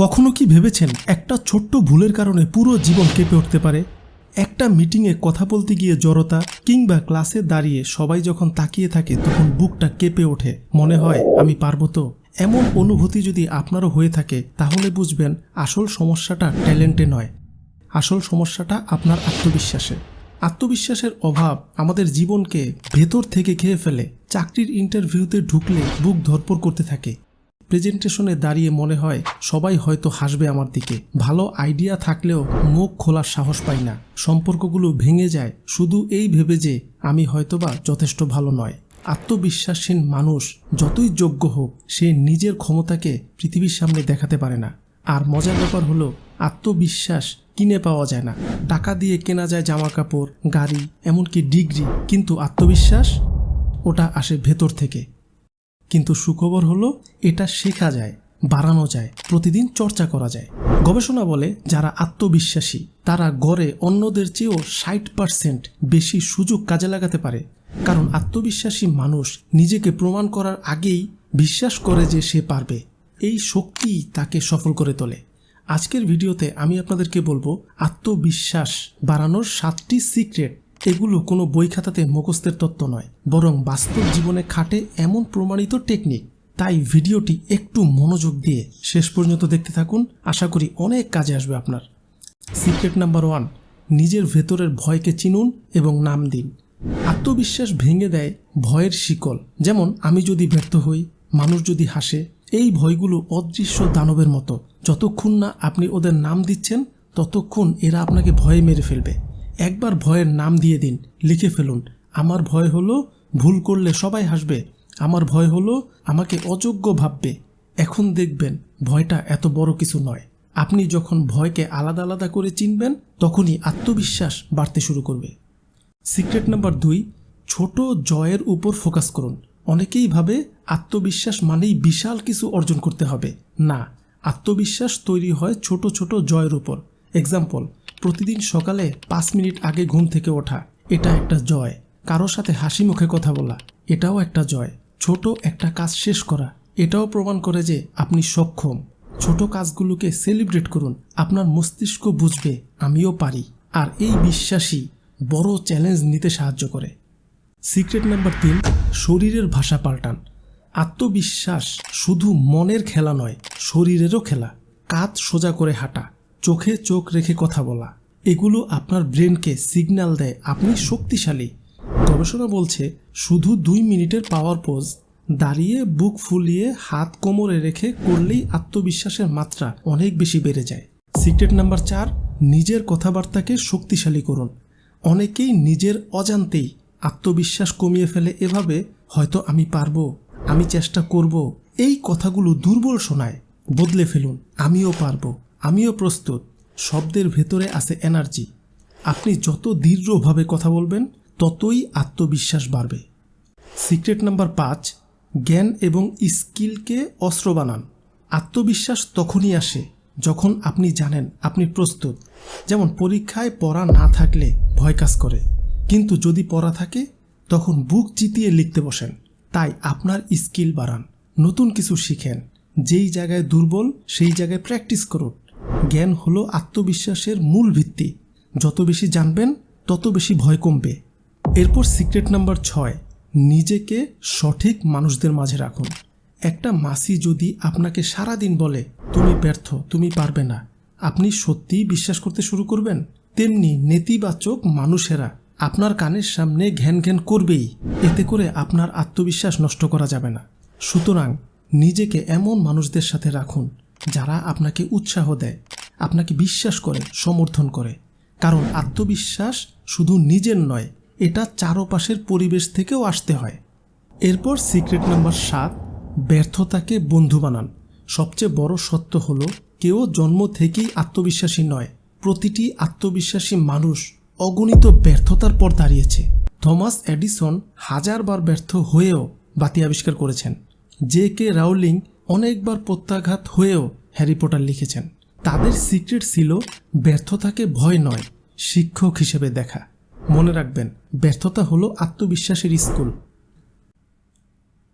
কখনো কি ভেবেছেন একটা ছোট্ট ভুলের কারণে পুরো জীবন কেঁপে উঠতে পারে? একটা মিটিংয়ে কথা বলতে গিয়ে জড়তা, কিংবা ক্লাসে দাঁড়িয়ে সবাই যখন তাকিয়ে থাকে, তখন বুকটা কেঁপে ওঠে। মনে হয়, আমি পারব তো? এমন অনুভূতি যদি আপনারও হয়ে থাকে, তাহলে বুঝবেন, আসল সমস্যাটা ট্যালেন্টে নয়। আসল সমস্যাটা আপনার আত্মবিশ্বাসে। আত্মবিশ্বাসের অভাব আমাদের জীবনকে ভেতর থেকে খেয়ে ফেলে। চাকরির ইন্টারভিউতে ঢুকলে বুক ধরপর করতে থাকে। প্রেজেন্টেশনে দাঁড়িয়ে মনে হয় সবাই হয়তো হাসবে আমার দিকে। ভালো আইডিয়া থাকলেও মুখ খোলার সাহস পাই না। সম্পর্কগুলো ভেঙে যায়। শুধু এই ভেবে যে আমি হয়তোবা যথেষ্ট ভালো নয়। আত্মবিশ্বাসহীন মানুষ যতই যোগ্য হোক, সে নিজের ক্ষমতাকে পৃথিবীর সামনে দেখাতে পারে না। আর মজার ব্যাপার হলো, আত্মবিশ্বাস কিনে পাওয়া যায় না। টাকা দিয়ে কেনা যায় জামা কাপড় গাড়ি, এমনকি ডিগ্রি। কিন্তু আত্মবিশ্বাস? ওটা আসে ভেতর থেকে। কিন্তু সুখবর হলো, এটা শেখা যায়, বাড়ানো যায়, প্রতিদিন চর্চা করা যায়। গবেষণা বলে, যারা আত্মবিশ্বাসী, তারা গড়ে অন্যদের চেয়েও ষাট পার্সেন্ট বেশি সুযোগ কাজে লাগাতে পারে। কারণ আত্মবিশ্বাসী মানুষ নিজেকে প্রমাণ করার আগেই বিশ্বাস করে যে সে পারবে। এই শক্তি তাকে সফল করে তোলে। আজকের ভিডিওতে আমি আপনাদেরকে বলব, আত্মবিশ্বাস বাড়ানোর সাতটি সিক্রেট। এগুলো কোনো বই খাতাতে মুখস্থের তত্ত্ব নয়, বরং বাস্তব জীবনে খাটে এমন প্রমাণিত টেকনিক। তাই ভিডিওটি একটু মনোযোগ দিয়ে শেষ পর্যন্ত দেখতে থাকুন, আশা করি অনেক কাজে আসবে আপনার। সিক্রেট নাম্বার ওয়ান, নিজের ভেতরের ভয়কে চিনুন এবং নাম দিন। আত্মবিশ্বাস ভেঙে দেয় ভয়ের শিকল। যেমন, আমি যদি ব্যর্থ হই, মানুষ যদি হাসে, এই ভয়গুলো অদৃশ্য দানবের মতো। যতক্ষণ না আপনি ওদের নাম দিচ্ছেন, ততক্ষণ এরা আপনাকে ভয়ে মেরে ফেলবে। একবার ভয়ের নাম দিয়ে দিন, লিখে ফেলুন। আমার ভয় হলো ভুল করলে সবাই হাসবে। আমার ভয় হলো আমাকে অযোগ্য ভাববে। এখন দেখবেন, ভয়টা এত বড় কিছু নয়। আপনি যখন ভয়কে আলাদা আলাদা করে চিনবেন, তখনই আত্মবিশ্বাস বাড়তে শুরু করবে। সিক্রেট নাম্বার দুই, ছোট জয়ের উপর ফোকাস করুন। অনেকেই ভাবে আত্মবিশ্বাস মানেই বিশাল কিছু অর্জন করতে হবে। না, আত্মবিশ্বাস তৈরি হয় ছোট ছোট জয়ের উপর। এক্সাম্পল প্রতিদিন সকালে পাঁচ মিনিট আগে ঘুম থেকে ওঠা, এটা একটা জয়। কারও সাথে হাসি মুখে কথা বলা, এটাও একটা জয়। ছোট একটা কাজ শেষ করা, এটাও প্রমাণ করে যে আপনি সক্ষম। ছোট কাজগুলোকে সেলিব্রেট করুন, আপনার মস্তিষ্ক বুঝবে, আমিও পারি। আর এই বিশ্বাসই বড় চ্যালেঞ্জ নিতে সাহায্য করে। সিক্রেট নাম্বার তিন, শরীরের ভাষা পাল্টান। আত্মবিশ্বাস শুধু মনের খেলা নয়, শরীরেরও খেলা। কাত সোজা করে হাঁটা। চোখে চোখ রেখে কথা বলা। এগুলো আপনার ব্রেনকে সিগন্যাল দেয়। আপনি শক্তিশালী। গবেষণা বলছে, শুধু দুই মিনিটের পাওয়ার পোজ, দাঁড়িয়ে বুক ফুলিয়ে হাত কোমরে রেখে করলেই আত্মবিশ্বাসের মাত্রা অনেক বেশি বেড়ে যায়। সিক্রেট নাম্বার চার, নিজের কথাবার্তাকে শক্তিশালী করুন। অনেকেই নিজের অজান্তেই আত্মবিশ্বাস কমিয়ে ফেলে এভাবে, হয়তো আমি পারব, আমি চেষ্টা করব। এই কথাগুলো দুর্বল শোনায়। বদলে ফেলুন, আমিও পারব। আমিও প্রস্তুত। শব্দের ভেতরে আছে এনার্জি। আপনি যত দৃঢ়ভাবে কথা বলবেন, ততই আত্মবিশ্বাস বাড়বে। সিক্রেট নাম্বার পাঁচ, জ্ঞান এবং স্কিলকে অস্ত্র বানান। আত্মবিশ্বাস তখনই আসে যখন আপনি জানেন আপনি প্রস্তুত। যেমন পরীক্ষায় পড়া না থাকলে ভয় কাজ করে। কিন্তু যদি পড়া থাকে, তখন বুক চিতিয়ে লিখতে বসেন। তাই আপনার স্কিল বাড়ান। নতুন কিছু শিখেন। যেই জায়গায় দুর্বল, সেই জায়গায় প্র্যাকটিস করুন। জ্ঞান হলো আত্মবিশ্বাসের মূল ভিত্তি। যত বেশি জানবেন, তত বেশি ভয় কমবে। এরপর সিক্রেট নাম্বার ছয়, নিজেকে সঠিক মানুষদের মাঝে রাখুন। একটা মাসি যদি আপনাকে সারাদিন বলে, তুমি ব্যর্থ, তুমি পারবে না। আপনি সত্যিই বিশ্বাস করতে শুরু করবেন? তেমনি নেতিবাচক মানুষেরা আপনার কানের সামনে ঘ্যান ঘ্যান করবেই। এতে করে আপনার আত্মবিশ্বাস নষ্ট করা যাবে না। সুতরাং নিজেকে এমন মানুষদের সাথে রাখুন, যারা আপনাকে উৎসাহ দেয়। আপনাকে বিশ্বাস করে, সমর্থন করে। কারণ আত্মবিশ্বাস শুধু নিজের নয়, এটা চারপাশের পরিবেশ থেকেও আসতে হয়। এরপর সিক্রেট নাম্বার সাত, ব্যর্থতাকে বন্ধু বানান। সবচেয়ে বড় সত্য হলো, কেউ জন্ম থেকেই আত্মবিশ্বাসী নয়। প্রতিটি আত্মবিশ্বাসী মানুষ অগণিত ব্যর্থতার পর দাঁড়িয়েছে। থমাস এডিসন হাজারবার ব্যর্থ হয়েও বাতি আবিষ্কার করেছেন। জে কে রাউলিং অনেকবার প্রত্যাঘাত হয়েও হ্যারি পটার লিখেছেন। তাদের সিক্রেট ছিল ব্যর্থতাকে ভয় নয়, শিক্ষক হিসেবে দেখা। মনে রাখবেন, ব্যর্থতা হলো আত্মবিশ্বাসের স্কুল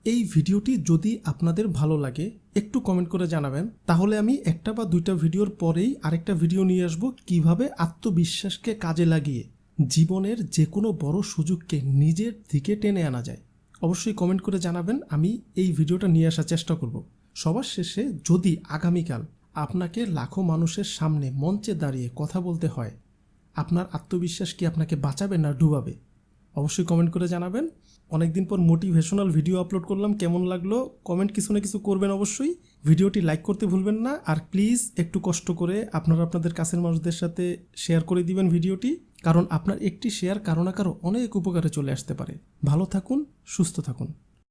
এই ভিডিওটি যদি আপনাদের ভালো লাগে, একটু কমেন্ট করে জানাবেন। তাহলে আমি একটা বা দুইটা ভিডিওর পরেই আরেকটা ভিডিও নিয়ে আসব কীভাবে আত্মবিশ্বাসকে কাজে লাগিয়ে জীবনের যে কোনো বড় সুযোগকে নিজের দিকে টেনে আনা যায়। অবশ্যই কমেন্ট করে জানাবেন, আমি এই ভিডিওটা নিয়ে আসার চেষ্টা করব। সবার শেষে যদি আগামীকাল আপনাকে লাখো মানুষের সামনে মঞ্চে দাঁড়িয়ে কথা বলতে হয়। আপনার আত্মবিশ্বাস কি আপনাকে বাঁচাবে না ডুবাবে? অবশ্যই কমেন্ট করে জানাবেন। অনেকদিন পর মোটিভেশনাল ভিডিও আপলোড করলাম। কেমন লাগল? কমেন্ট কিছু না কিছু করবেন অবশ্যই। ভিডিওটি লাইক করতে ভুলবেন না। আর প্লিজ একটু কষ্ট করে আপনারা আপনাদের কাছের মানুষদের সাথে শেয়ার করে দিবেন ভিডিওটি। কারণ আপনার একটি শেয়ার কারও না কারও অনেক উপকারে চলে আসতে পারে। ভালো থাকুন, সুস্থ থাকুন।